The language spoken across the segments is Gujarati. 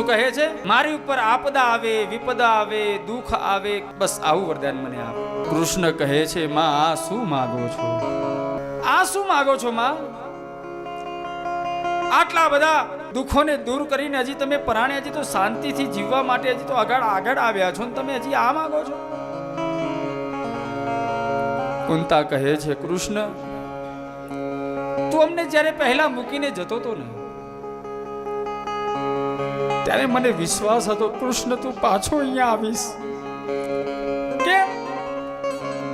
શું કહે છે? મારી ઉપર આપદા આવે, વિપદા આવે, દુઃખ આવે, બસ આવું વરદાન મને આપ. કૃષ્ણ કહે છે, માં, આ શું માગો છો? આ શું માગો છો, માં? આટલા બધા દુઃખોને દૂર કરીને હજી તમે પરાણે હજી તો શાંતિથી જીવવા માટે હજી તો આગળ આગળ આવ્યા છો ને તમે હજી આ માગો છો? કુંતા કહે છે, કૃષ્ણ, તું અમને જ્યારે પહેલા મૂકીને જતો તો ને ત્યારે મને વિશ્વાસ હતો, કૃષ્ણ, તું પાછો અહીંયા આવીશ. કેમ?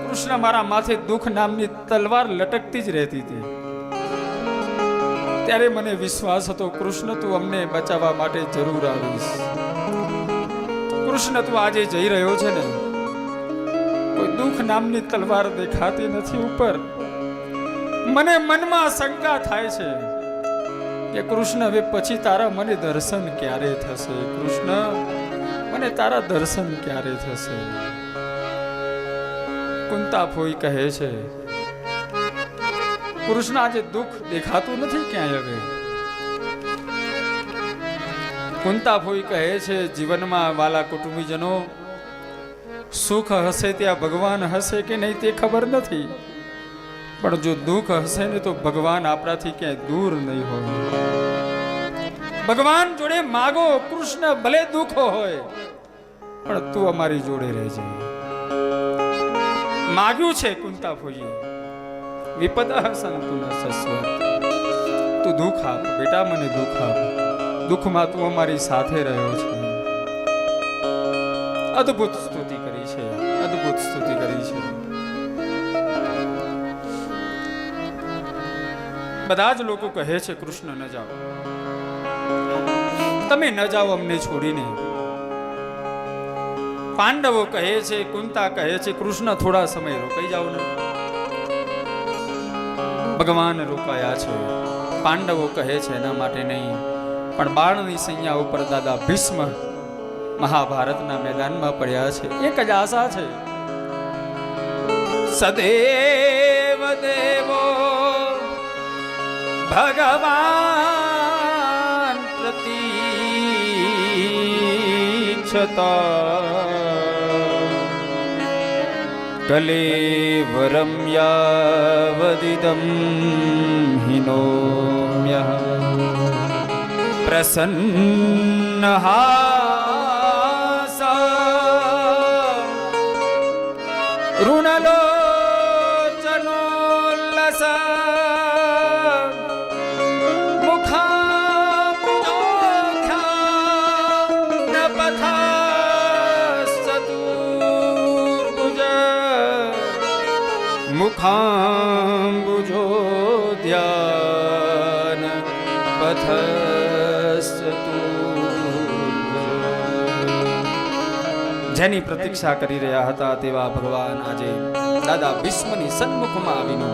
કૃષ્ણ મારા માથે દુઃખ નામની તલવાર લટકતી જ રહેતી હતી. ત્યારે મને વિશ્વાસ હતો, કૃષ્ણ, તું અમને બચાવવા માટે જરૂર આવીશ. કૃષ્ણ, તું આજે જઈ રહ્યો છે ને? કોઈ દુઃખ નામની તલવાર દેખાતી નથી ઉપર. મને મનમાં શંકા થાય છે. કે કૃષ્ણ, હવે પછી તારા મને દર્શન ક્યારે થશે? કૃષ્ણ, મને તારા દર્શન ક્યારે થશે? કુંતા ફોઈ કહે છે. કૃષ્ણ આજે દુઃખ દેખાતું નથી ક્યાંય હવે? કુંતા ફોઈ કહે છે જીવનમાં વાલા કુટુંબીજનો, સુખ હશે ત્યાં ભગવાન હશે કે નહીં તે ખબર નથી. પણ જો દુઃખ હશે ને તો ભગવાન આપણાથી ક્યાંય દૂર નહીં હોય. ભગવાન જોડે માગો, કૃષ્ણ ભલે દુઃખ હોય, પણ તું અમારી જોડે રહેજે. માગ્યું છે કુંતા ફોજી વિપદ સંતુ સસ્વ. તું દુઃખ આપ, બેટા, મને દુઃખ આપ. દુઃખમાં તું અમારી સાથે રહ્યો છે. અદ્ભુત સ્તુતિ. બધા જ લોકો કહે છે, કૃષ્ણ, ન જાઓ. તમે ન જાઓ અમને છોડીને. પાંડવો કહે છે, કુંતા કહે છે, કૃષ્ણ, થોડા સમય રોકાઈ જાઓ ને. ભગવાન રોકાયા છે. પાંડવો કહે છે, એના માટે નહીં, પણ બાણની સૈયા ઉપર દાદા ભીષ્મ મહાભારતના મેદાનમાં પડ્યા છે. એક જ આશા છે. સદેવ, દેવો ભગવાન પ્રતીક્ષતા. કલેવરમ યાવદિદમ હિનોમ્યઃ પ્રસન્ન ઋણલોચનોલ્લસ. મુખાંબુજો ધ્યાન જેની પ્રતીક્ષા કરી રહ્યા હતા તેવા ભગવાન આજે દાદા ભીષ્મની સન્મુખમાં આવીને